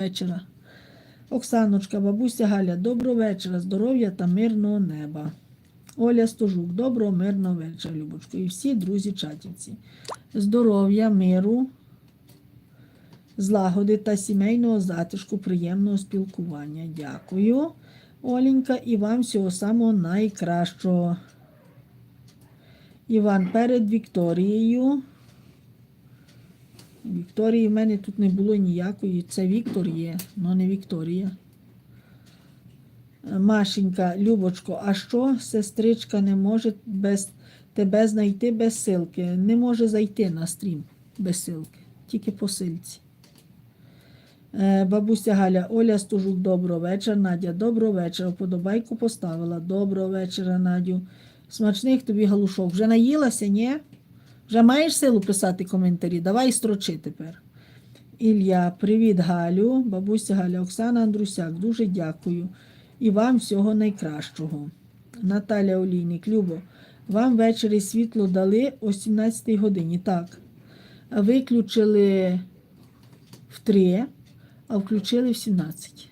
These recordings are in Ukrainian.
вечора. Оксаночка, бабуся Галя, доброго вечора, здоров'я та мирного неба. Оля Стожук, доброго мирного вечора, Любочко. І всі друзі чатівці. Здоров'я, миру, злагоди та сімейного затишку, приємного спілкування. Дякую, Оленька, і вам всього самого найкращого. Іван перед Вікторією. Вікторії в мене тут не було ніякої. Це Віктор є, але не Вікторія. Е, Машенька, Любочко, а що сестричка не може без тебе знайти без силки? Не може зайти на стрім без силки, тільки по силці. Е, Бабуся Галя, Оля Стужук, доброго вечора. Надя, доброго вечора. Подобайку поставила. Доброго вечора, Надю. Смачних тобі галушок. Вже наїлася, ні? Вже маєш силу писати коментарі? Давай строчи тепер. Ілля, привіт, Галю, бабуся Галя, Оксана Андрусяк, дуже дякую. І вам всього найкращого. Наталя Олійник, Любо, вам ввечері світло дали о 17 годині. Так. Виключили в 3, а включили в 17.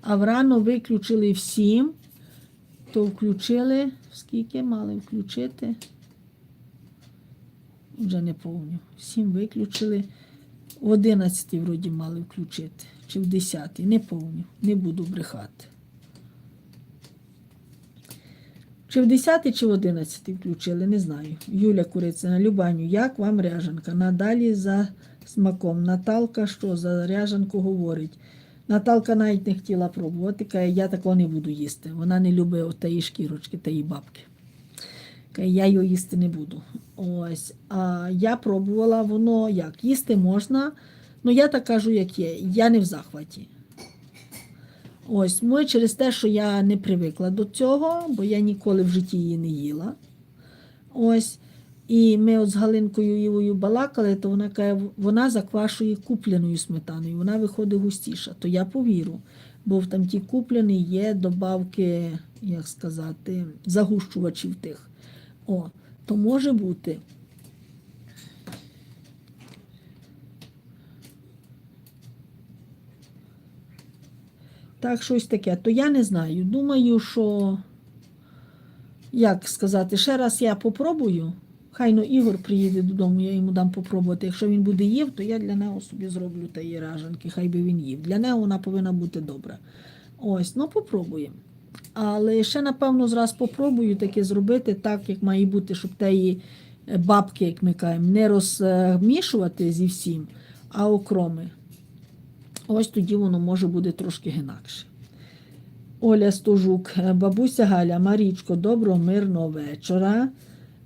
А врано виключили в 7, то включили, скільки мали включити? Вже не помню. Сім виключили. В 11 вроді мали включити. Чи в 10 не помню. Не буду брехати. Чи в 10 чи в 11 включили, не знаю. Юля Курицина, Любаню, як вам ряжанка? Надалі за смаком. Наталка що за ряжанку говорить? Наталка навіть не хотіла пробувати, каже, я такого не буду їсти. Вона не любить отеї шкірочки, тієї бабки. Каже, я його їсти не буду. Ось. А я пробувала, воно як? Їсти можна, ну я так кажу, як є. Я не в захваті. Ось, ми через те, що я не привикла до цього, бо я ніколи в житті її не їла. Ось. І ми от з Галинкою Івою балакали, то вона каже, вона заквашує купляною сметаною, вона виходить густіша. То я повірю, бо в там ті є добавки, як сказати, загущувачів тих. О, то може бути. Так, щось таке. То я не знаю. Думаю, що, як сказати, ще раз я попробую. Хай ну Ігор приїде додому, я йому дам попробувати. Якщо він буде їв, то я для нього собі зроблю тієї ражанки, хай би він їв. Для нього вона повинна бути добра. Ось, ну попробуємо. Але ще, напевно, зраз попробую таке зробити так, як має бути, щоб теї бабки, як ми кажемо, не розмішувати зі всім, а окроми. Ось тоді воно може буде трошки інакше. Оля Стожук, бабуся Галя, Марічко, доброго, мирного вечора.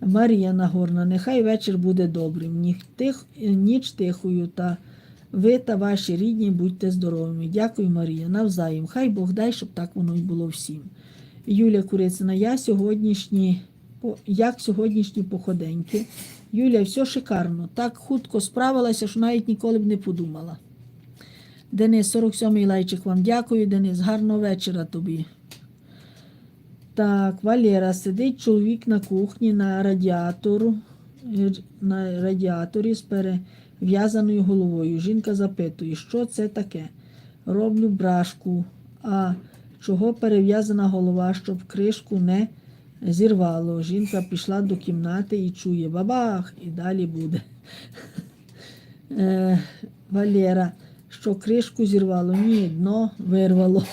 Марія Нагорна, нехай вечір буде добрим, тих, ніч тихою, та ви та ваші рідні будьте здоровими. Дякую, Марія, навзаєм. Хай Бог дай, щоб так воно й було всім. Юля Курицина, я сьогоднішні, як сьогоднішні походеньки. Юля, все шикарно. Так хутко справилася, що навіть ніколи б не подумала. Денис, 47-й лайчик вам дякую, Денис. Гарного вечора тобі. Так, Валера, сидить чоловік на кухні на радіатору, е, на радіаторі з перев'язаною головою. Жінка запитує, що це таке? Роблю брашку. А чого перев'язана голова, щоб кришку не зірвало? Жінка пішла до кімнати і чує бабах, і далі буде. Е, Валера, що кришку зірвало? Ні, дно вирвало.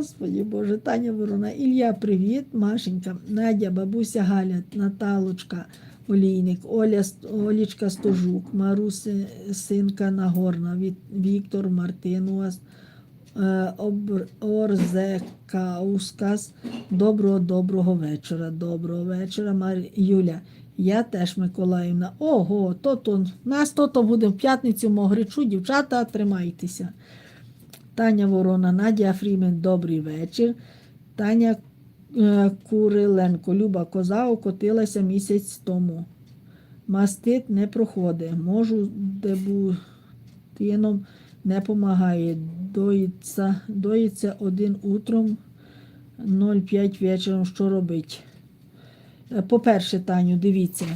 Господи Боже, Таня Ворона, Ілля, привіт, Машенька, Надя, бабуся Галя, Наталочка, Олійник, Оля, Олічка Стожук, Маруси, синка Нагорна, Віктор Мартинуас, е, Орзекаускас. Доброго, доброго вечора. Доброго вечора, Мар... Юля. Я теж Миколаївна. Ого, то то нас то то буде в п'ятницю могричу. Дівчата, тримайтеся. Таня Ворона, Надя Фрімен, добрий вечір. Таня Куриленко, Люба коза окотилася місяць тому. Мастит не проходить. Можу дебутином не помагає. Доїться, доїться один утром, 0,5 вечором. Що робить? Е, По-перше, Таню, дивіться,